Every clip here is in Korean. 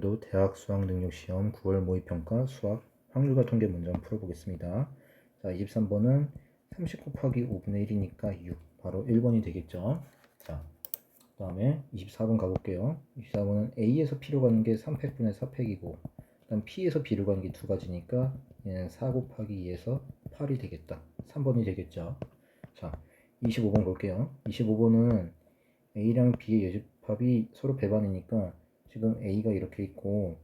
도 대학 수학 능력 시험 9월 모의 평가 수학 확률과 통계 문제 풀어보겠습니다. 자, 23번은 30 곱하기 5분의 1이니까 6 바로 1번이 되겠죠. 자, 그 다음에 24번 가볼게요. 24번은 A에서 P로 가는 게 3팩분의 4팩이고 그다음 P에서 B로 가는 게 두 가지니까 얘는 4 곱하기 2에서 8이 되겠다. 3번이 되겠죠. 자, 25번 볼게요. 25번은 A랑 B의 여집합이 서로 배반이니까 지금 A가 이렇게 있고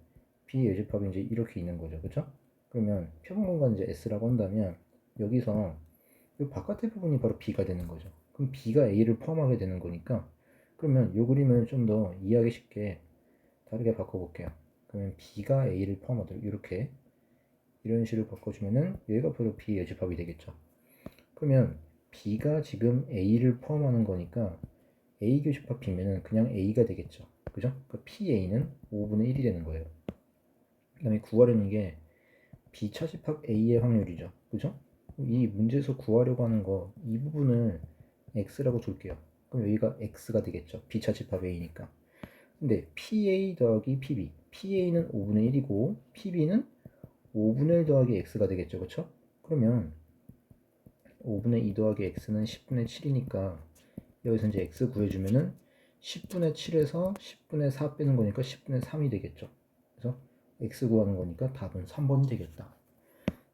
B의 여집합이 이제 이렇게 있는 거죠. 그죠? 그러면 표본 공간 이제 S라고 한다면 여기서 이 바깥의 부분이 바로 B가 되는 거죠. 그럼 B가 A를 포함하게 되는 거니까 그러면 이 그림을 좀 더 이해하기 쉽게 다르게 바꿔볼게요. 그러면 B가 A를 포함하도록 이렇게 이런 식으로 바꿔주면은 여기가 바로 B의 여집합이 되겠죠. 그러면 B가 지금 A를 포함하는 거니까 A 교집합 B면은 그냥 A가 되겠죠. 그죠? 그러니까 PA는 5분의 1이 되는 거예요. 그 다음에 구하려는 게 B 차집합 A의 확률이죠. 그죠? 이 문제에서 구하려고 하는 거 이 부분을 X라고 줄게요. 그럼 여기가 X가 되겠죠. B 차집합 A니까. 근데 PA 더하기 PB. PA는 5분의 1이고 PB는 5분의 1 더하기 X가 되겠죠. 그쵸? 그러면 5분의 2 더하기 X는 10분의 7이니까 여기서 이제 X 구해주면은 10분의 7에서 10분의 4 빼는 거니까 10분의 3이 되겠죠. 그래서 x 구하는 거니까 답은 3번이 되겠다.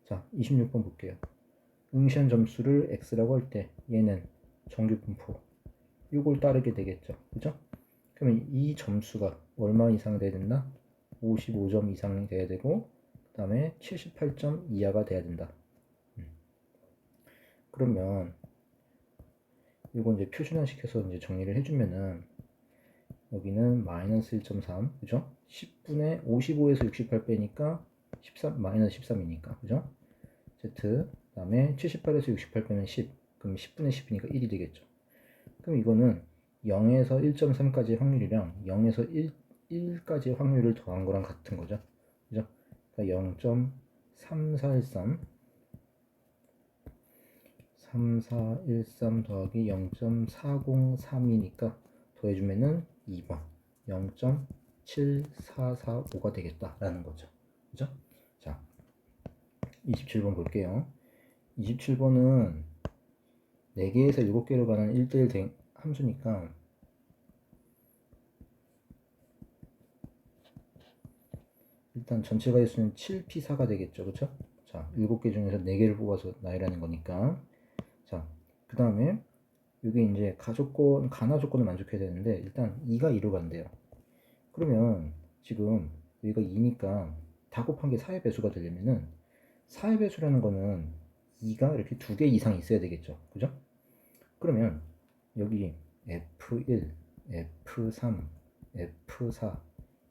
자, 26번 볼게요. 응시한 점수를 x라고 할 때 얘는 정규 분포 이걸 따르게 되겠죠. 그죠? 그러면 이 점수가 얼마 이상 돼야 된다? 55점 이상이 돼야 되고 그 다음에 78점 이하가 돼야 된다. 음. 그러면 이거 이제 표준화 시켜서 이제 정리를 해주면은 여기는 마이너스 1.3 그죠? 10분의 55에서 68 빼니까 13 마이너스 13이니까 그죠? Z 그 다음에 78에서 68 빼면 10 그럼 10분의 10이니까 1이 되겠죠. 그럼 이거는 0에서 1.3까지 확률이랑 0에서 1, 1까지 확률을 더한 거랑 같은 거죠. 그죠? 그러니까 0.3413 3413 더하기 0.403이니까 더해주면은 2번 0.7445가 되겠다라는 거죠. 그죠? 자, 27번 볼게요. 27번은 4개에서 7개로 가는 1대1 함수니까 일단 전체 가지수는 7P4가 되겠죠. 그쵸? 자, 7개 중에서 4개를 뽑아서 나열하는 거니까 자, 그 다음에 이게 이제 가조건, 가나 조건을 만족해야 되는데 일단 2가 2로 간대요. 그러면 지금 여기가 2니까 다 곱한 게 4의 배수가 되려면은 4의 배수라는 거는 2가 이렇게 두 개 이상 있어야 되겠죠. 그죠? 그러면 여기 F1, F3, F4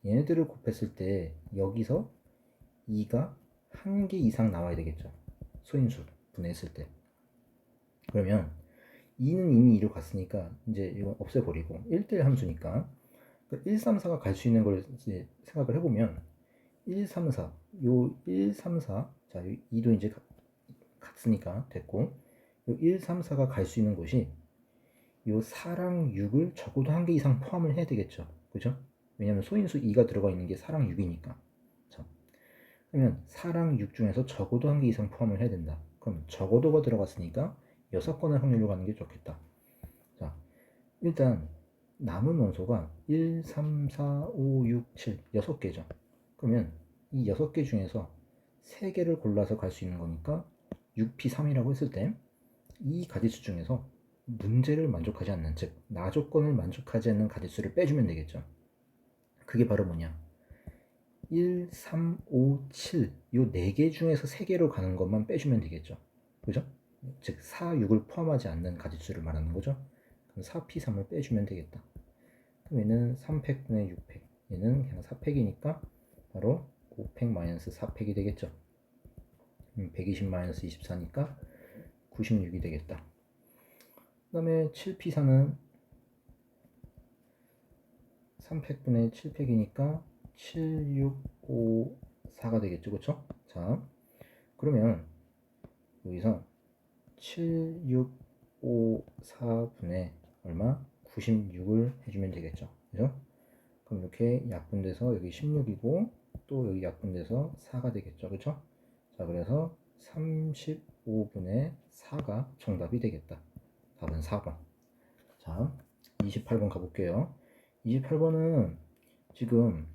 얘네들을 곱했을 때 여기서 2가 한 개 이상 나와야 되겠죠. 소인수 분해했을 때. 그러면 2는 이미 2로 갔으니까 이제 이건 없애버리고 1대1 함수니까 1, 3, 4가 갈 수 있는 걸 이제 생각을 해보면 1, 3, 4, 요 1, 3, 4, 자, 2도 이제 같으니까 됐고 요 1, 3, 4가 갈 수 있는 곳이 요 4랑 6을 적어도 한 개 이상 포함을 해야 되겠죠. 그죠? 왜냐면 소인수 2가 들어가 있는 게 4랑 6이니까. 자, 그러면 4랑 6 중에서 적어도 한 개 이상 포함을 해야 된다. 그럼 적어도가 들어갔으니까 여섯 건의 확률로 가는 게 좋겠다. 자, 일단 남은 원소가 1, 3, 4, 5, 6, 7 여섯 개죠. 그러면 이 여섯 개 중에서 세 개를 골라서 갈 수 있는 거니까 6P3이라고 했을 때 이 가지수 중에서 문제를 만족하지 않는 즉 나조건을 만족하지 않는 가지수를 빼주면 되겠죠. 그게 바로 뭐냐? 1, 3, 5, 7요네개 중에서 세 개로 가는 것만 빼주면 되겠죠. 그죠? 즉 4, 6을 포함하지 않는 가짓수를 말하는 거죠. 그럼 4P3을 빼주면 되겠다. 그럼 얘는 3팩분의 6팩. 얘는 그냥 4팩이니까 바로 5팩 마이너스 4팩이 되겠죠. 120 마이너스 24니까 96이 되겠다. 그 다음에 7P4는 3팩분의 7팩이니까 7, 6, 5, 4가 되겠죠. 그쵸? 자, 그러면 여기서 7, 6, 5, 4분의 얼마? 96을 해주면 되겠죠. 그죠? 그럼 이렇게 약분돼서 여기 16이고 또 여기 약분돼서 4가 되겠죠. 그렇죠? 자, 그래서 35분의 4가 정답이 되겠다. 답은 4번. 자, 28번 가볼게요. 28번은 지금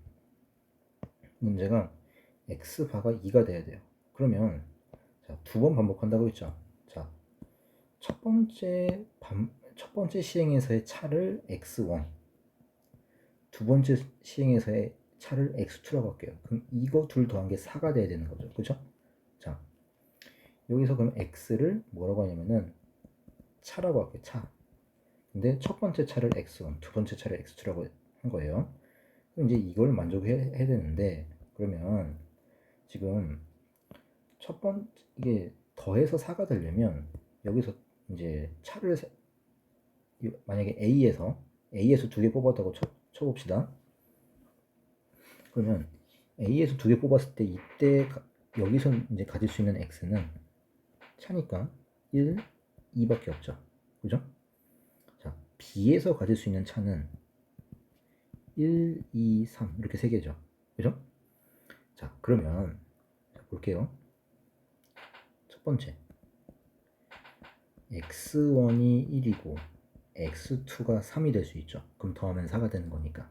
문제가 x바가 2가 돼야 돼요. 그러면 자, 두번 반복한다고 했죠. 자, 첫 번째 반, 첫 번째 시행에서의 차를 x1, 두 번째 시행에서의 차를 x2라고 할게요. 그럼 이거 둘 더한 게 4가 돼야 되는 거죠. 그죠? 자, 여기서 그럼 x를 뭐라고 하냐면은 차라고 할게요. 차. 근데 첫 번째 차를 x1, 두 번째 차를 x2라고 한 거예요. 그럼 이제 이걸 만족해야 되는데 그러면 지금 첫번 이게 더해서 4가 되려면 여기서 이제 차를 세- 이- 만약에 A에서 A에서 두 개 뽑았다고 쳐, 쳐봅시다. 그러면 A에서 두 개 뽑았을 때 이때 가- 여기서 이제 가질 수 있는 X는 차니까 1, 2밖에 없죠. 그죠? 자, B에서 가질 수 있는 차는 1, 2, 3 이렇게 세 개죠. 그죠? 자, 그러면 자, 볼게요. 첫 번째 x1이 1이고 x2가 3이 될 수 있죠. 그럼 더하면 4가 되는 거니까.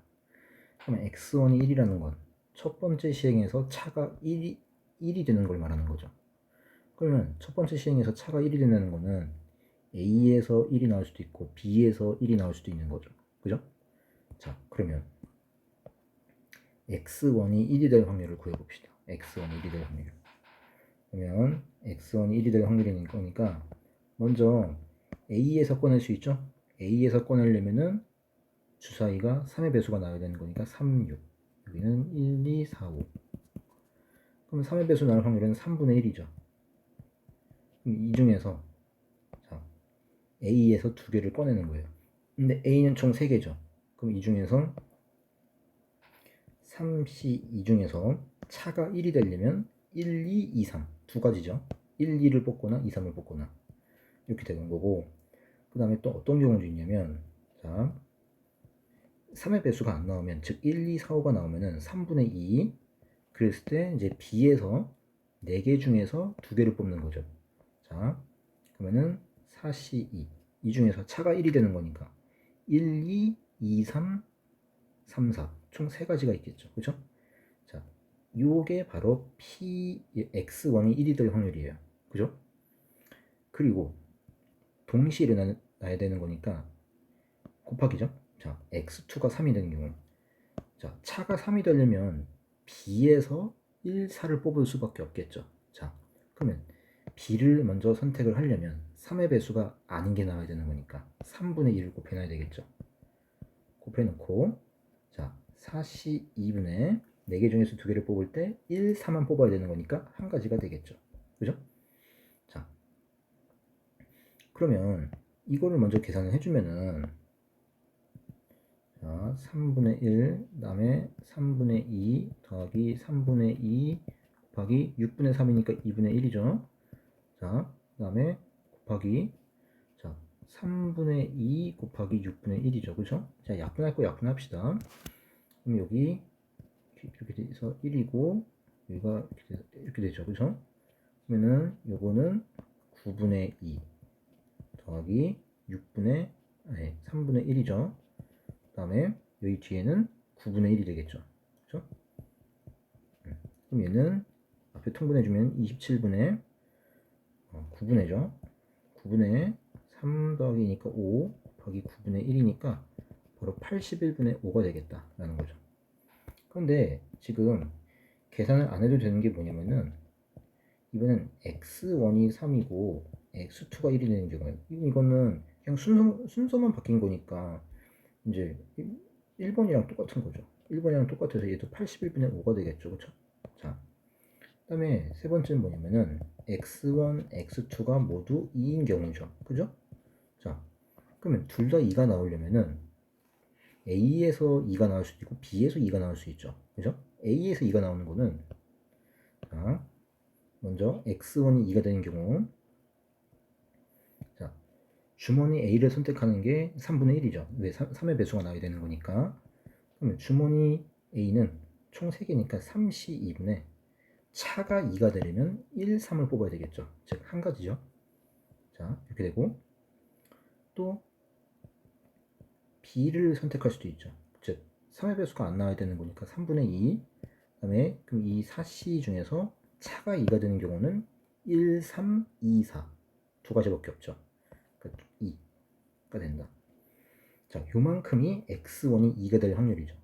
그러면 x1이 1이라는 건 첫 번째 시행에서 차가 1이, 1이 되는 걸 말하는 거죠. 그러면 첫 번째 시행에서 차가 1이 되는 거는 A에서 1이 나올 수도 있고 B에서 1이 나올 수도 있는 거죠. 그죠? 자, 그러면 x1이 1이 될 확률을 구해 봅시다. x1이 1이 될 확률. 그러면 x1이 1이 될 확률인 거니까 먼저 A에서 꺼낼 수 있죠? A에서 꺼내려면은 주사위가 3의 배수가 나와야 되는 거니까 3, 6 여기는 1, 2, 4, 5 그럼 3의 배수 나올 확률은 3분의 1이죠. 그럼 이 중에서 자, A에서 두 개를 꺼내는 거예요. 근데 A는 총 3개죠. 그럼 이 중에서 3C 이 중에서 차가 1이 되려면 1, 2, 2, 3 두 가지죠. 1, 2를 뽑거나 2, 3을 뽑거나 이렇게 되는 거고 그 다음에 또 어떤 경우도 있냐면 자 3의 배수가 안 나오면 즉 1, 2, 4, 5가 나오면은 3분의 2 그랬을 때 이제 B에서 4개 중에서 두 개를 뽑는 거죠. 자 그러면은 4C2 이 중에서 차가 1이 되는 거니까 1, 2, 2, 3, 3, 4총세 가지가 있겠죠. 그죠 자 요게 바로 P X1이 1이 될 확률이에요. 그죠? 그리고 동시에 일어나야 되는 거니까 곱하기죠. 자, x2가 3이 되는 경우. 자, 차가 3이 되려면 b에서 1, 4를 뽑을 수밖에 없겠죠. 자, 그러면 b를 먼저 선택을 하려면 3의 배수가 아닌 게 나와야 되는 거니까 3분의 1을 곱해놔야 되겠죠. 곱해놓고 자, 4c 2분의 4개 중에서 두 개를 뽑을 때 1, 4만 뽑아야 되는 거니까 한 가지가 되겠죠. 그죠? 자, 그러면 이거를 먼저 계산을 해주면은 자, 3분의 1 그 다음에 3분의 2 더하기 3분의 2 곱하기 6분의 3이니까 2분의 1이죠. 자, 그 다음에 곱하기 자, 3분의 2 곱하기 6분의 1이죠. 그죠? 자, 약분할 거 약분합시다. 그럼 여기 이렇게 돼서 1이고 여기가 이렇게, 돼서 이렇게 되죠. 그죠? 그러면은 요거는 9분의 2 더하기 6분의 아니 3분의 1이죠. 그 다음에 여기 뒤에는 9분의 1이 되겠죠. 그죠? 음, 그럼 얘는 앞에 통분해주면 27분의 어, 9분의죠. 9분의 3 더하기니까 5 곱하기 9분의 1이니까 바로 81분의 5가 되겠다라는 거죠. 그런데 지금 계산을 안 해도 되는 게 뭐냐면은 이번엔 x1이 3이고 x2가 1이 되는 경우에 이거는 그냥 순서, 순서만 바뀐 거니까 이제 1번이랑 똑같은 거죠. 1번이랑 똑같아서 얘도 81분의 5가 되겠죠. 그쵸? 자 그 다음에 세 번째는 뭐냐면은 x1, x2가 모두 2인 경우죠. 그죠? 자 그러면 둘 다 2가 나오려면은 A에서 2가 나올 수도 있고 B에서 2가 나올 수 있죠. 그죠? A에서 2가 나오는 거는 자 먼저 x1이 2가 되는 경우 자 주머니 A를 선택하는 게 3분의 1이죠 왜 3, 의 배수가 나와야 되는 거니까 그러면 주머니 A는 총 3개니까 3시 2분에 차가 2가 되려면 1, 3을 뽑아야 되겠죠. 즉, 한 가지죠. 자, 이렇게 되고, 또, B를 선택할 수도 있죠. 즉, 3의 배수가 안 나와야 되는 거니까 3분의 2. 그 다음에, 그럼 이 4C 중에서 차가 2가 되는 경우는 1, 3, 2, 4. 두 가지밖에 없죠. 그러니까 2가 된다. 자, 요만큼이 X1이 2가 될 확률이죠.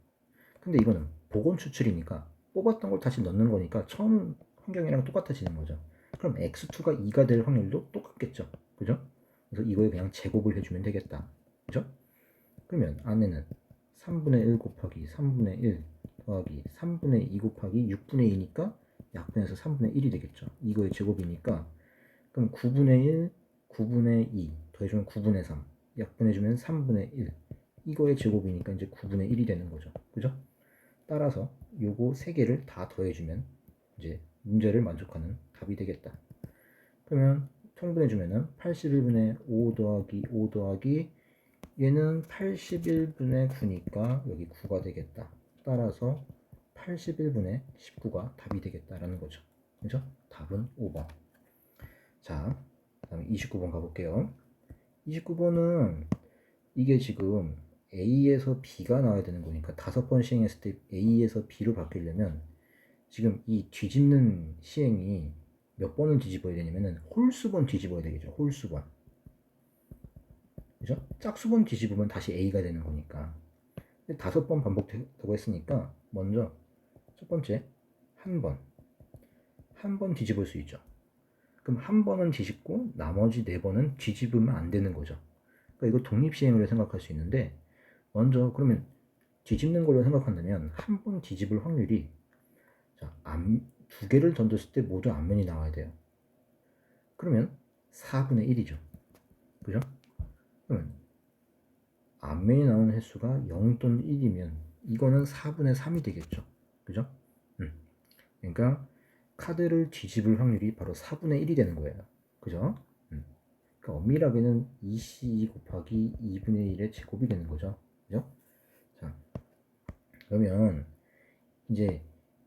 근데 이거는 복원 추출이니까 뽑았던 걸 다시 넣는 거니까 처음 환경이랑 똑같아지는 거죠. 그럼 x2가 2가 될 확률도 똑같겠죠. 그죠? 그래서 이거에 그냥 제곱을 해주면 되겠다. 그죠? 그러면 안에는 3분의 1 곱하기 3분의 1 더하기 3분의 2 곱하기 6분의 2니까 약분해서 3분의 1이 되겠죠. 이거의 제곱이니까 그럼 9분의 1, 9분의 2 더해주면 9분의 3 약분해주면 3분의 1 이거의 제곱이니까 이제 9분의 1이 되는 거죠. 그죠? 따라서 요거 세 개를 다 더해주면 이제 문제를 만족하는 답이 되겠다. 그러면 통분해주면은 81분의 5 더하기 5 더하기 얘는 81분의 9니까 여기 9가 되겠다. 따라서 81분의 19가 답이 되겠다라는 거죠. 그죠? 답은 5번. 자, 다음에 29번 가볼게요. 29번은 이게 지금 A에서 B가 나와야 되는 거니까 다섯 번 시행했을 때 A에서 B로 바뀌려면 지금 이 뒤집는 시행이 몇 번을 뒤집어야 되냐면은 홀수번 뒤집어야 되겠죠. 홀수번. 그죠? 짝수번 뒤집으면 다시 A가 되는 거니까. 다섯 번 반복되고 했으니까 먼저 첫 번째 한 번. 한 번 뒤집을 수 있죠. 그럼 한 번은 뒤집고 나머지 네 번은 뒤집으면 안 되는 거죠. 그러니까 이거 독립시행으로 생각할 수 있는데 먼저 그러면 뒤집는 걸로 생각한다면 한 번 뒤집을 확률이 자, 앞, 두 개를 던졌을 때 모두 앞면이 나와야 돼요. 그러면 4분의 1이죠. 그죠? 그러면 앞면이 나오는 횟수가 0 또는 1이면 이거는 4분의 3이 되겠죠. 그죠? 음. 그러니까 카드를 뒤집을 확률이 바로 4분의 1이 되는 거예요. 그죠? 음. 그러니까 엄밀하게는 2C 곱하기 2분의 1의 제곱이 되는 거죠. 그죠? 자, 그러면 이제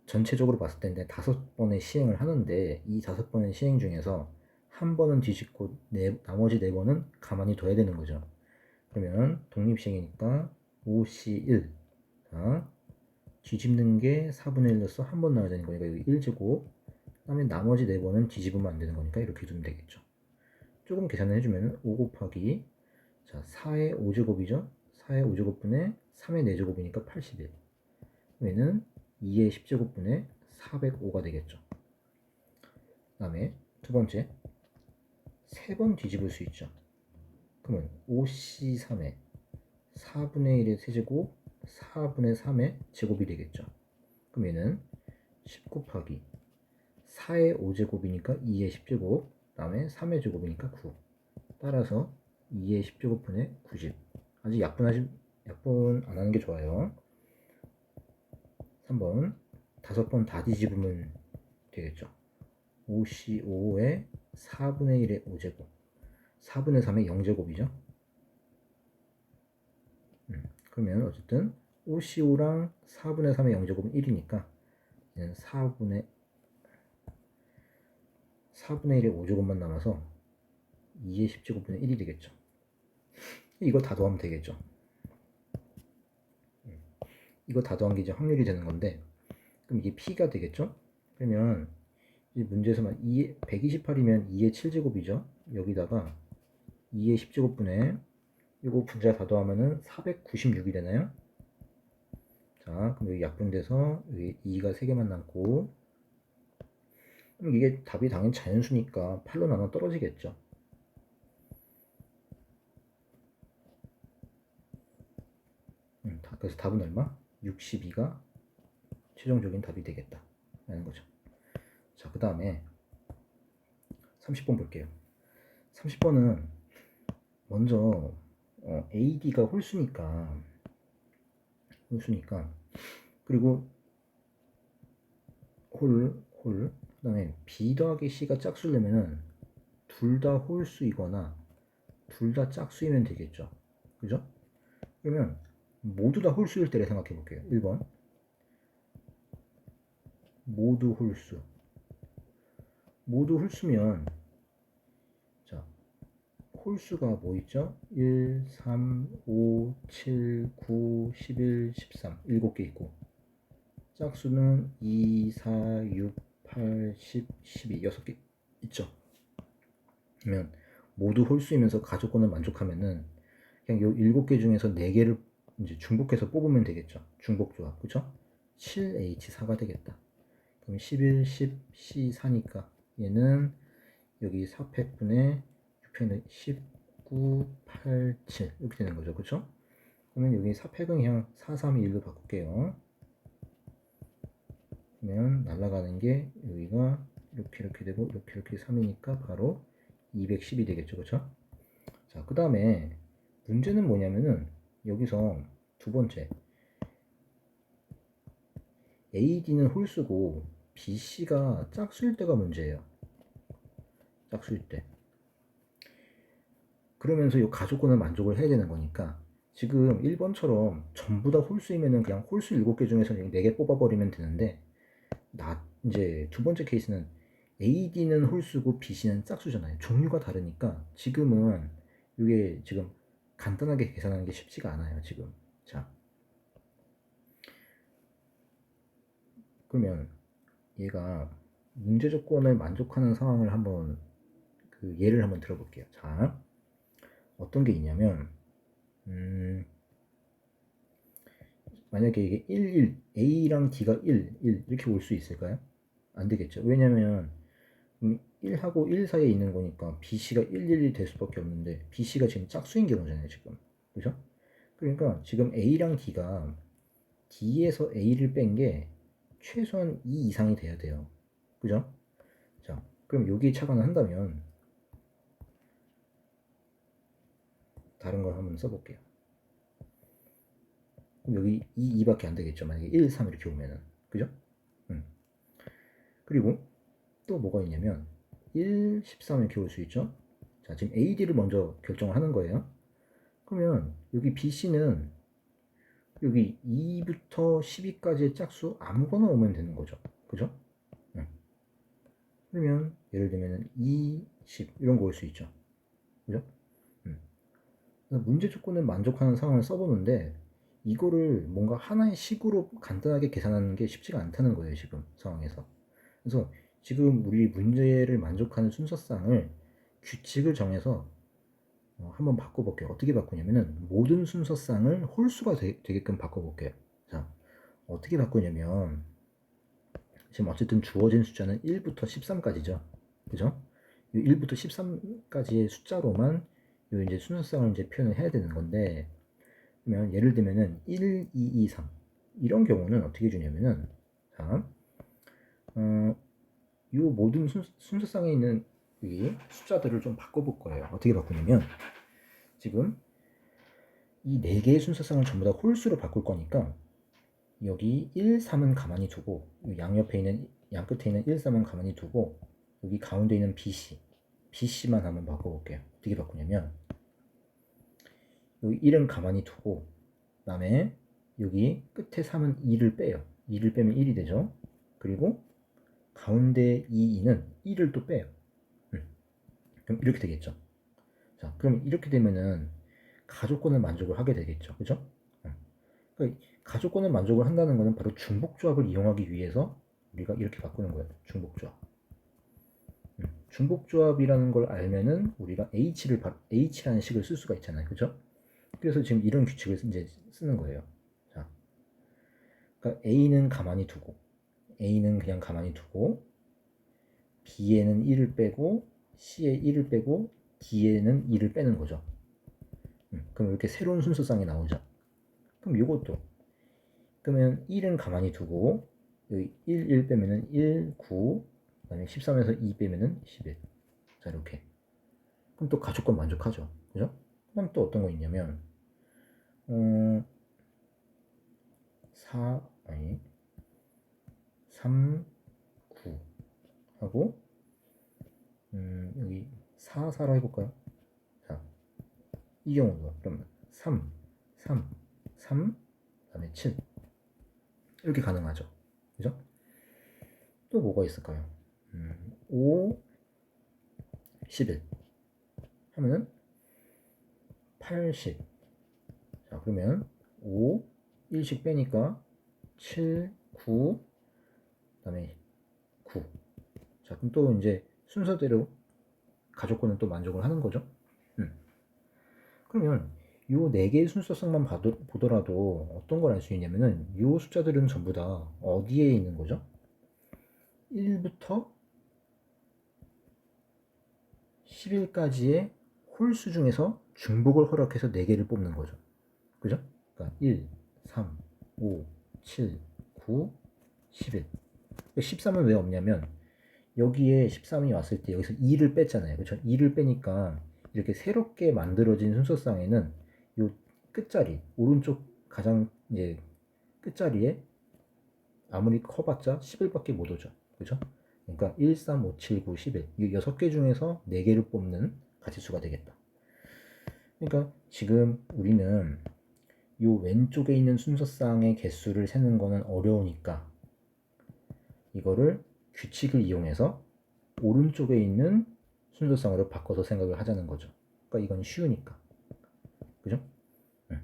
전체적으로 봤을 때 다섯 번의 시행을 하는데 이 다섯 번의 시행 중에서 한 번은 뒤집고 네, 나머지 네 번은 가만히 둬야 되는 거죠. 그러면 독립시행이니까 5C1 자, 뒤집는 게 4분의 1로서 한 번 나와야 되는 거니까 여기 1제곱 그 다음에 나머지 네 번은 뒤집으면 안 되는 거니까 이렇게 두면 되겠죠. 조금 계산을 해주면 5 곱하기 자 4의 5제곱이죠. 4의 5제곱분의 3의 4제곱이니까 81 얘는 2의 10제곱분의 405가 되겠죠. 그 다음에 두 번째 세 번 뒤집을 수 있죠. 그러면 5C3의 4분의 1의 세제곱 4분의 3의 제곱이 되겠죠. 그럼 얘는 10 곱하기 4의 5제곱이니까 2의 10제곱 그 다음에 3의 제곱이니까 9 따라서 2의 10제곱분의 90 아직 약분하지 약분 안 하는 게 좋아요. 3번 다섯 번 다 뒤집으면 되겠죠. 5C5의 4분의 1의 5제곱 4분의 3의 0제곱이죠. 음, 그러면 어쨌든 5C5랑 4분의 3의 0제곱은 1이니까 얘는 4분의 4분의 1의 5제곱만 남아서 2의 10제곱분의 1이 되겠죠. 이거 다 더하면 되겠죠. 음, 이거 다 더한 게 이제 확률이 되는 건데, 그럼 이게 P가 되겠죠? 그러면 이 문제에서만 2, 128이면 2의 7제곱이죠. 여기다가 2의 10제곱분의 이거 분자 다 더하면은 496이 되나요? 자, 그럼 여기 약분돼서 여기 2가 3개만 남고 그럼 이게 답이 당연히 자연수니까 8로 나눠 떨어지겠죠. 음, 그래서 답은 얼마? 62가 최종적인 답이 되겠다. 라는 거죠. 자, 그 다음에 30번 볼게요. 30번은 먼저 어, AD가 홀수니까 홀수니까 그리고 홀, 홀, 그 다음에 B 더하기 C가 짝수려면은 둘 다 홀수이거나 둘 다 짝수이면 되겠죠. 그죠? 그러면 모두 다 홀수일 때를 생각해 볼게요. 1번. 모두 홀수. 모두 홀수면 자, 홀수가 뭐 있죠? 1, 3, 5, 7, 9, 11, 13. 7개 있고 짝수는 2, 4, 6, 8, 10, 12. 6개 있죠. 그러면 모두 홀수이면서 가족권을 만족하면은 그냥 요 7개 중에서 4개를 이제 중복해서 뽑으면 되겠죠. 중복조합. 그쵸? 7H4가 되겠다. 그럼 11, 10, C4니까 얘는 여기 4팩분의 6팩은 19, 8, 7 이렇게 되는 거죠. 그쵸? 그러면 여기 4팩은 그냥 4, 3, 1로 바꿀게요. 그러면 날아가는 게 여기가 이렇게 이렇게 되고 이렇게 이렇게 3이니까 바로 210이 되겠죠. 그쵸? 자, 그 다음에 문제는 뭐냐면은 여기서 두 번째 AD는 홀수고 BC가 짝수일 때가 문제예요. 짝수일 때. 그러면서 이 가족권을 만족을 해야 되는 거니까 지금 1번처럼 전부 다 홀수이면은 그냥 홀수 7개 중에서 4개 뽑아버리면 되는데 나 이제 두 번째 케이스는 AD는 홀수고 BC는 짝수잖아요. 종류가 다르니까 지금은 이게 지금 간단하게 계산하는 게 쉽지가 않아요, 지금. 자. 그러면 얘가 문제 조건을 만족하는 상황을 한번 그 예를 한번 들어볼게요. 자. 어떤 게 있냐면 음 만약에 이게 1, 1, A랑 D가 1, 1 이렇게 올 수 있을까요? 안 되겠죠. 왜냐면 1하고 1 사이에 있는 거니까 BC가 1, 1, 1될 수밖에 없는데 BC가 지금 짝수인 경우잖아요 지금 그죠? 그러니까 지금 A랑 D가 D에서 A를 뺀 게 최소한 2 이상이 돼야 돼요 그죠? 자 그럼 여기 차관을 한다면 다른 걸 한번 써볼게요 그럼 여기 2, 2밖에 안 되겠죠 만약에 1, 3 이렇게 오면은 그죠? 음. 그리고 또 뭐가 있냐면 1, 13 이렇게 올 수 있죠. 자, 지금 AD를 먼저 결정을 하는 거예요. 그러면 여기 BC는 여기 2부터 12까지의 짝수 아무거나 오면 되는 거죠. 그죠? 네. 그러면 예를 들면 2, 10 이런 거 올 수 있죠. 그죠? 음. 문제 조건을 만족하는 상황을 써보는데 이거를 뭔가 하나의 식으로 간단하게 계산하는 게 쉽지가 않다는 거예요. 지금 상황에서. 그래서 지금 우리 문제를 만족하는 순서상을 규칙을 정해서 어, 한번 바꿔볼게요. 어떻게 바꾸냐면은 모든 순서상을 홀수가 되, 게끔 바꿔볼게요. 자, 어떻게 바꾸냐면 지금 어쨌든 주어진 숫자는 1부터 13까지죠. 그죠? 이 1부터 13까지의 숫자로만 요 이제 순서상을 이제 표현을 해야 되는 건데 그러면 예를 들면은 1, 2, 2, 3 이런 경우는 어떻게 주냐면은 자, 어, 이 모든 순, 순서상에 있는 이 숫자들을 좀 바꿔볼 거예요. 어떻게 바꾸냐면 지금 이 네 개의 순서상을 전부 다 홀수로 바꿀 거니까 여기 1, 3은 가만히 두고 양 옆에 있는 양 끝에 있는 1, 3은 가만히 두고 여기 가운데 있는 BC BC만 한번 바꿔볼게요. 어떻게 바꾸냐면 여기 1은 가만히 두고 그다음에 여기 끝에 3은 2를 빼요. 2를 빼면 1이 되죠. 그리고 가운데 이 2는 1을 또 빼요. 음. 그럼 이렇게 되겠죠. 자, 그럼 이렇게 되면은 가족권을 만족을 하게 되겠죠. 그죠? 음. 그러니까 가족권을 만족을 한다는 것은 바로 중복조합을 이용하기 위해서 우리가 이렇게 바꾸는 거예요. 중복조합. 음. 중복조합이라는 걸 알면은 우리가 H를, H라는 식을 쓸 수가 있잖아요. 그죠? 그래서 지금 이런 규칙을 이제 쓰는 거예요. 자. 그러니까 A는 가만히 두고 A는 그냥 가만히 두고 B에는 1을 빼고 C에 1을 빼고 D에는 2를 빼는 거죠. 음, 그럼 이렇게 새로운 순서상이 나오죠. 그럼 이것도 그러면 1은 가만히 두고 여기 1, 1 빼면은 1, 9 그다음에 13에서 2 빼면은 11. 자 이렇게. 그럼 또 가족권 만족하죠. 그죠? 그럼 또 어떤 거 있냐면 어, 4 아니 3, 9 하고 음, 여기 4, 4로 해볼까요? 자, 이 경우도 그러면 3, 3, 3, 그다음에 7 이렇게 가능하죠. 그죠? 또 뭐가 있을까요? 음, 5, 11 하면은 80. 자, 그러면 5, 1씩 빼니까 7, 9, 그 다음에 9. 자, 그럼 또 이제 순서대로 가족권은 또 만족을 하는 거죠. 음. 그러면 요 네 개의 순서성만 봐도, 보더라도 어떤 걸 알 수 있냐면은 요 숫자들은 전부 다 어디에 있는 거죠? 1부터 11까지의 홀수 중에서 중복을 허락해서 4개를 뽑는 거죠. 그죠? 그러니까 1, 3, 5, 7, 9, 11. 13은 왜 없냐면 여기에 13이 왔을 때 여기서 2를 뺐잖아요. 그렇죠? 2를 빼니까 이렇게 새롭게 만들어진 순서상에는 요 끝자리 오른쪽 가장 이제 끝자리에 아무리 커봤자 11밖에 못 오죠. 그죠? 그러니까 1, 3, 5, 7, 9, 11. 이 6개 중에서 4개를 뽑는 가지수가 되겠다. 그러니까 지금 우리는 요 왼쪽에 있는 순서상의 개수를 세는 거는 어려우니까 이거를 규칙을 이용해서 오른쪽에 있는 순서상으로 바꿔서 생각을 하자는 거죠. 그러니까 이건 쉬우니까. 그죠? 응.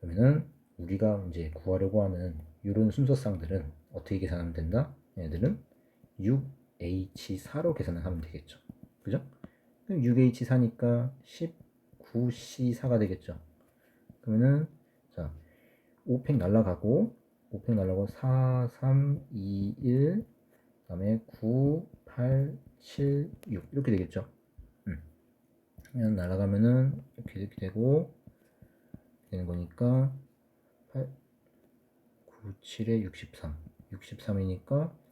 그러면은 우리가 이제 구하려고 하는 이런 순서상들은 어떻게 계산하면 된다? 얘들은 6H4로 계산을 하면 되겠죠. 그죠? 그럼 6H4니까 19C4가 되겠죠. 그러면은 자, 5팩 날라가고 5팩 날라가고 4, 3, 2, 1 그다음에 9, 8, 7, 6 이렇게 되겠죠. 음. 그러면 날아가면은 이렇게 이렇게 되고 되는 거니까 8, 9, 7에 63 63이니까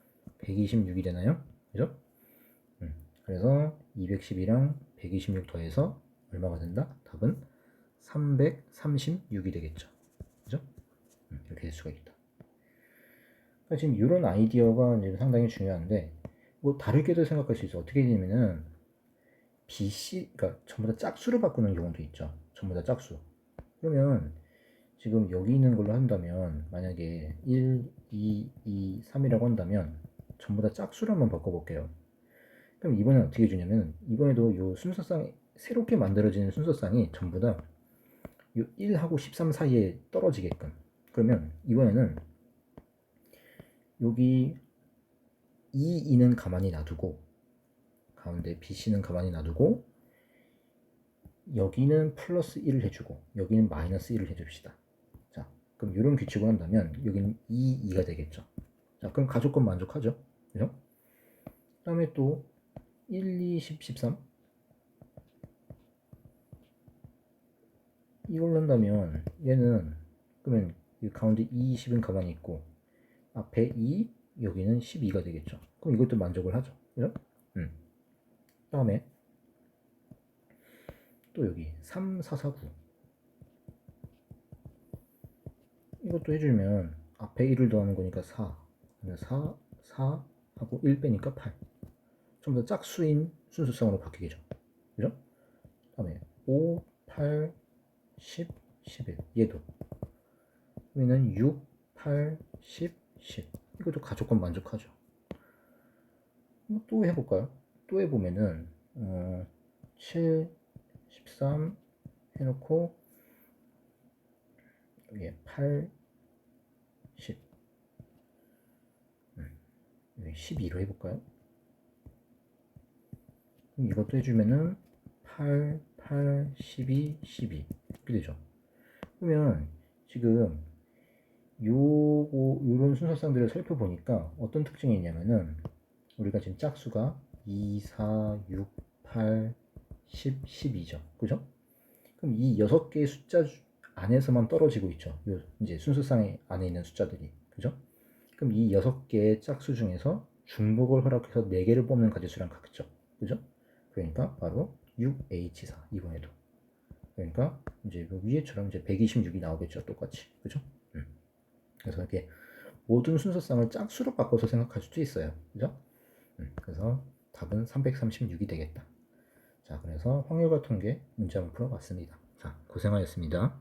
126이 되나요? 그죠? 음. 그래서 210이랑 126 더해서 얼마가 된다? 답은 336이 되겠죠. 그죠? 음, 이렇게 될 수가 있다. 그러니까 지금 이런 아이디어가 이제 상당히 중요한데 뭐 다르게도 생각할 수 있어. 어떻게 되냐면은 BC, 그러니까 전부 다 짝수로 바꾸는 경우도 있죠. 전부 다 짝수. 그러면 지금 여기 있는 걸로 한다면 만약에 1, 2, 2, 3이라고 한다면 전부 다 짝수로 한번 바꿔볼게요. 그럼 이번엔 어떻게 주냐면 이번에도 요 순서상 새롭게 만들어지는 순서상이 전부 다 요 1하고 13 사이에 떨어지게끔 그러면 이번에는 여기 2, 2는 가만히 놔두고 가운데 BC는 가만히 놔두고 여기는 플러스 1을 해주고 여기는 마이너스 1을 해줍시다. 자, 그럼 이런 규칙을 한다면 여기는 2, 2가 되겠죠. 자, 그럼 가족권 만족하죠. 그죠? 그 다음에 또 1, 2, 10, 13 이걸 한다면 얘는 그러면 이 가운데 2, 10은 가만히 있고 앞에 2, 여기는 12가 되겠죠. 그럼 이것도 만족을 하죠. 그죠? 음. 다음에 또 여기 3, 4, 4, 9 이것도 해주면 앞에 1을 더하는 거니까 4 4, 4 하고 1 빼니까 8 좀 더 짝수인 순수성으로 바뀌겠죠. 그죠? 다음에 5, 8, 10, 11 얘도 그러면 6, 8, 10, 10 이것도 가족권 만족하죠. 또 해볼까요? 또 해보면은 어, 7, 13 해놓고 여기에 8, 10 음, 여기 12로 해볼까요? 그럼 이것도 해주면은 8, 8, 12, 12 이렇게 되죠. 그러면 지금 요거 요런 순서상들을 살펴보니까 어떤 특징이 있냐면은 우리가 지금 짝수가 2, 4, 6, 8, 10, 12죠. 그죠? 그럼 이 6개의 숫자 안에서만 떨어지고 있죠. 요 이제 순서상 안에 있는 숫자들이. 그죠? 그럼 이 6개의 짝수 중에서 중복을 허락해서 4개를 뽑는 가지수랑 같죠. 그죠? 그러니까 바로 6H4 이번에도. 그러니까 이제 그 위에처럼 이제 126이 나오겠죠. 똑같이. 그죠? 음. 그래서 이렇게 모든 순서상을 짝수로 바꿔서 생각할 수도 있어요. 그죠? 음. 그래서 답은 336이 되겠다. 자, 그래서 확률과 통계 문제 한번 풀어봤습니다. 자, 고생하셨습니다.